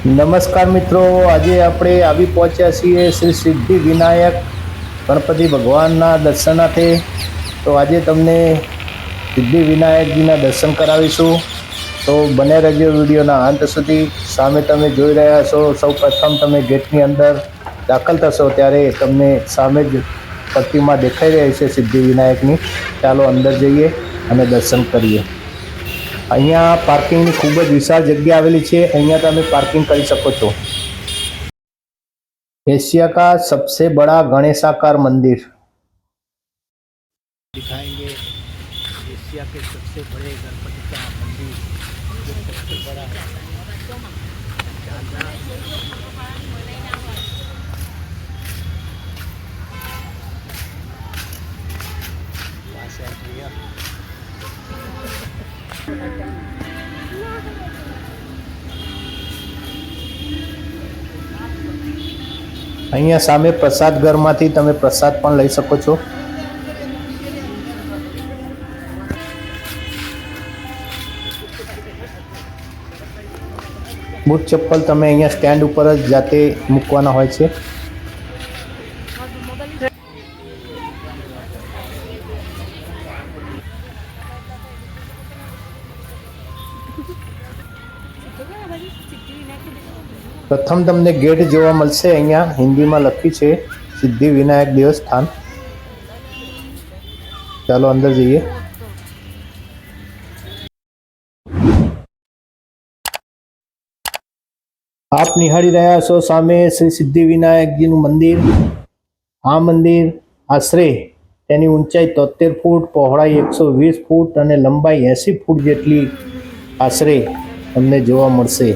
નમસ્કાર મિત્રો, આજે આપણે આવી પહોંચ્યા છીએ શ્રી સિદ્ધિ વિનાયક ગણપતિ ભગવાનના દર્શનાર્થે. તો આજે તમને સિદ્ધિ વિનાયકજીના દર્શન કરાવીશું. તો બને રહેજો વિડીયોના અંત સુધી. સામે તમે જોઈ રહ્યા છો, સૌ પ્રથમ તમે ગેટની અંદર દાખલ થશો, ત્યારે તમને સામે જ પ્રતિમા દેખાઈ રહી છે સિદ્ધિ વિનાયકની. ચાલો અંદર જઈએ અને દર્શન કરીએ. અહીંયા પાર્કિંગની ખૂબ જ વિશાળ જગ્યા આવેલી છે અહીંયા તમે પાર્કિંગ કરી શકો છો एशिया का सबसे बड़ा गणेशाकार मंदिर दिखाएंगे एशिया के सबसे बड़े गणपति का मंदिर जो सबसे बड़ा અહીંયા સામે પ્રસાદ ઘરમાંથી તમે પ્રસાદ પણ લઈ શકો છો. બૂટ ચપ્પલ તમે અહીંયા સ્ટેન્ડ ઉપર જ જાતે મૂકવાના હોય છે. પ્રથમ તમને ગેટ જોવા મળશે. અહીંયા હિન્દીમાં લખ્યું છે સિદ્ધિ વિનાયક દેવસ્થાન. ચાલો અંદર જઈએ. આપ નિહાળી રહ્યા છો સામે શ્રી સિદ્ધિ વિનાયકજીનું મંદિર. આ મંદિર આશરે તેની ઊંચાઈ તોતેર ફૂટ, પહોળાઈ એકસો વીસ ફૂટ અને લંબાઈ એંસી ફૂટ જેટલી આશરે તમને જોવા મળશે.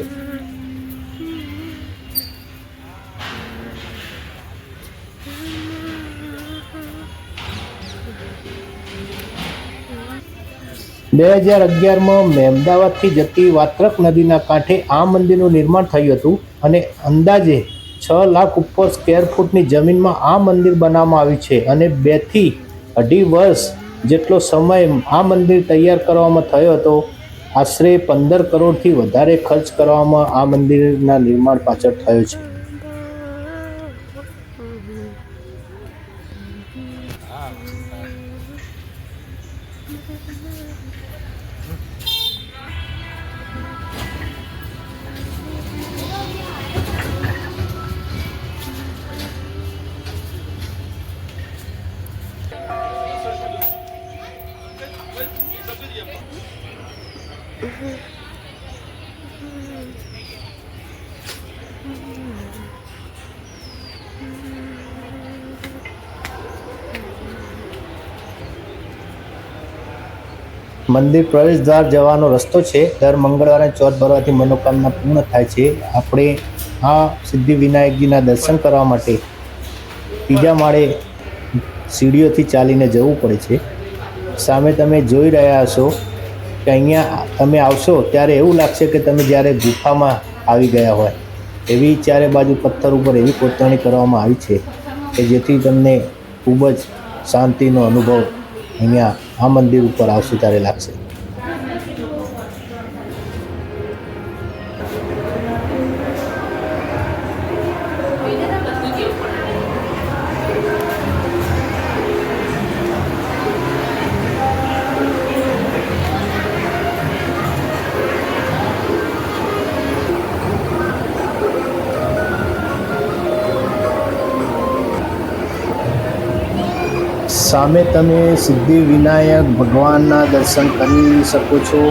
બે હજાર અગિયારમાં મહેમદાવાદથી જતી વાત્રક નદીના કાંઠે આ મંદિરનું નિર્માણ થયું હતું અને અંદાજે છ લાખ ઉપર સ્ક્વેર ફૂટની જમીનમાં આ મંદિર બનાવવામાં આવ્યું છે અને બેથી અઢી વર્ષ જેટલો સમય આ મંદિર તૈયાર કરવામાં થયો હતો. આશરે પંદર કરોડથી વધારે ખર્ચ કરવામાં આ મંદિરના નિર્માણ પાછળ થયો છે. મંદિર પ્રવેશદ્વાર જવાનો રસ્તો છે. દર મંગળવારે ચોથ ભરવાથી મનોકામના પૂર્ણ થાય છે. આપણે આ સિદ્ધિ વિનાયકજીના દર્શન કરવા માટે ત્રીજા માળે સીડીઓથી ચાલીને જવું પડે છે. સામે તમે જોઈ રહ્યા છો કે અહીંયા તમે આવશો ત્યારે એવું લાગશે કે તમે જ્યારે ગુફામાં આવી ગયા હોય. એવી ચારે બાજુ પથ્થર ઉપર એવી કોતરણી કરવામાં આવી છે કે જેથી તમને ખૂબ જ શાંતિનો અનુભવ અહીંયા આ મંદિર ઉપર આવશે ત્યારે લાગશે. સામે તમે સિદ્ધિ વિનાયક ભગવાનના દર્શન કરી શકો છો.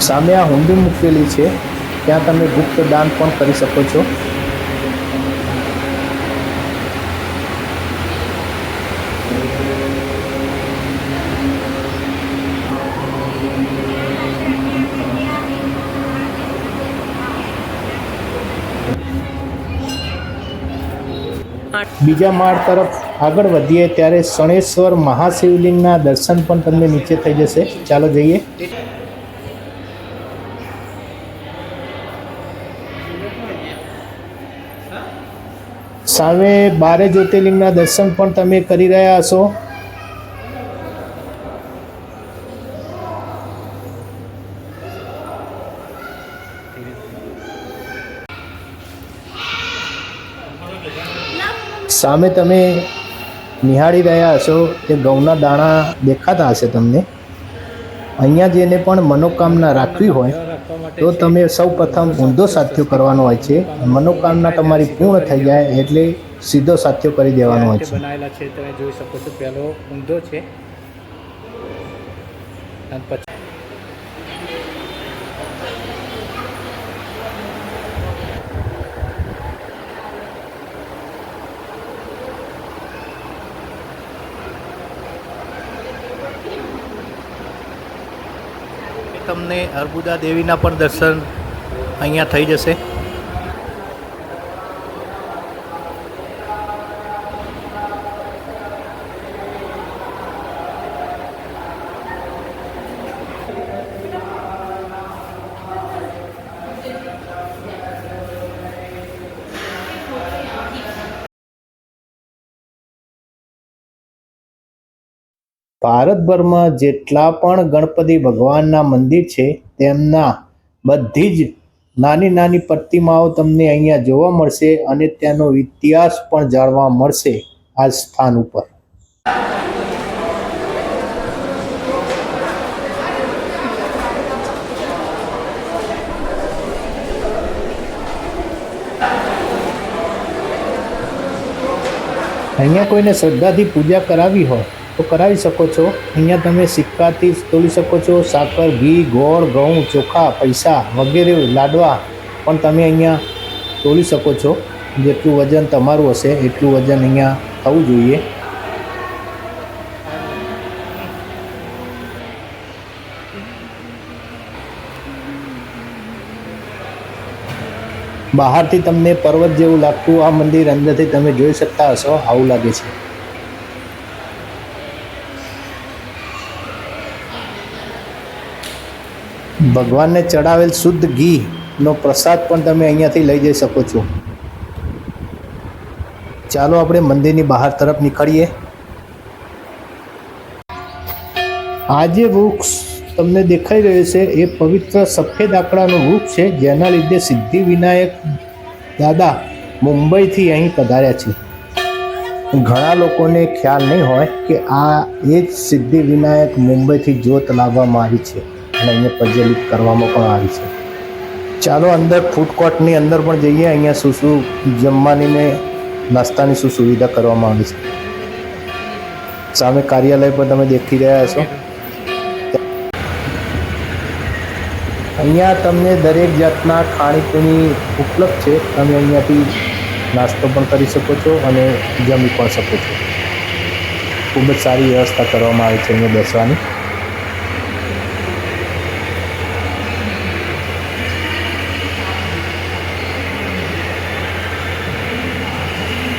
સામે આ હુંડી મૂકેલી છે. ત્યાં તમે ગુપ્ત દાન પણ કરી શકો છો. બીજા માળ તરફ આગળ વધીએ ત્યારે શણેશ્વર મહાશિવલિંગના દર્શન પણ તમને નીચે થઈ જશે. ચાલો જઈએ. સામે બારે જ્યોતિર્લિંગના દર્શન પણ તમે કરી રહ્યા હશો. સામે તમે નિહાળી રહ્યા હશો તે ઘઉંના દાણા દેખાતા હશે તમને. અહીંયા જેને પણ મનોકામના રાખવી હોય, તો તમે સૌ પ્રથમ ઊંધો સાથ્યો કરવાનો હોય છે. મનોકામના તમારી પૂર્ણ થઈ જાય એટલે સીધો સાથ્યો કરી દેવાનો હોય છે. બનાવેલા છે, તમે જોઈ શકો છો, પહેલો ઊંધો છે. તમને અર્બુદા દેવીના પણ દર્શન અહીંયા થઈ જશે. ભારતભરમાં જેટલા પણ ગણપતિ ભગવાનના મંદિર છે, તેમના બધી જ નાની નાની પ્રતિમાઓ તમને અહીંયા જોવા મળશે અને તેનો ઇતિહાસ પણ જાણવા મળશે આ સ્થાન ઉપર. અહીંયા કોઈને શ્રદ્ધાથી પૂજા કરાવી હોય તો કરાવી શકો છો. અહીંયા તમે સિક્કાથી તોડી શકો છો. સાકર, ઘી, ગોળ, ઘઉં, ચોખા, પૈસા વગેરે, લાડવા પણ તમે અહીંયા તોડી શકો છો. જેટલું વજન તમારું હશે એટલું વજન અહીંયા થવું જોઈએ. બહારથી તમને પર્વત જેવું લાગતું આ મંદિર અંદરથી તમે જોઈ શકતા હશો. આવું લાગે છે. ભગવાનને ચડાવેલ શુદ્ધ ઘીનો પ્રસાદ પણ તમે અહીંયાથી લઈ જઈ શકો છો. ચાલો આપણે મંદિરની બહાર તરફ નીકળીએ. આ જે વૃક્ષ તમને દેખાઈ રહ્યું છે, એ પવિત્ર સફેદ આંકડાનું વૃક્ષ છે, જેના લીધે સિદ્ધિ વિનાયક દાદા મુંબઈથી અહીં પધાર્યા છે. ઘણા લોકોને ખ્યાલ નહીં હોય કે આ એ જ સિદ્ધિ વિનાયક મુંબઈથી જોત લાવવામાં આવી છે. અને અહીંયા પ્રજ્વલિત કરવામાં પણ આવી છે. ચાલો અંદર ફૂડ કોર્ટની અંદર પણ જઈએ. અહીંયા શું શું જમવાની ને નાસ્તાની શું સુવિધા કરવામાં આવી છે. સામે કાર્યાલય પણ તમે દેખી રહ્યા છો. અહીંયા તમને દરેક જાતના ખાણીપીણી ઉપલબ્ધ છે. તમે અહીંયાથી નાસ્તો પણ કરી શકો છો અને જમી પણ શકો છો. ખૂબ જ સારી વ્યવસ્થા કરવામાં આવી છે અહીંયા બેસવાની.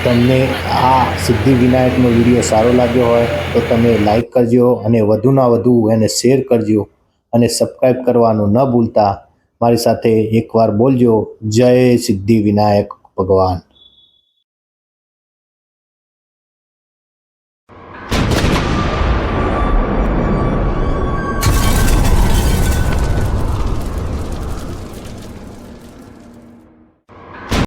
તમને આ સિદ્ધિ વિનાયકનો વીડિયો સારો લાગ્યો હોય, તો તમે લાઈક કરજો અને વધુના વધુ એને શેર કરજો અને સબસ્ક્રાઈબ કરવાનું ન ભૂલતા. મારી સાથે એકવાર બોલજો. જય સિદ્ધિ વિનાયક ભગવાન.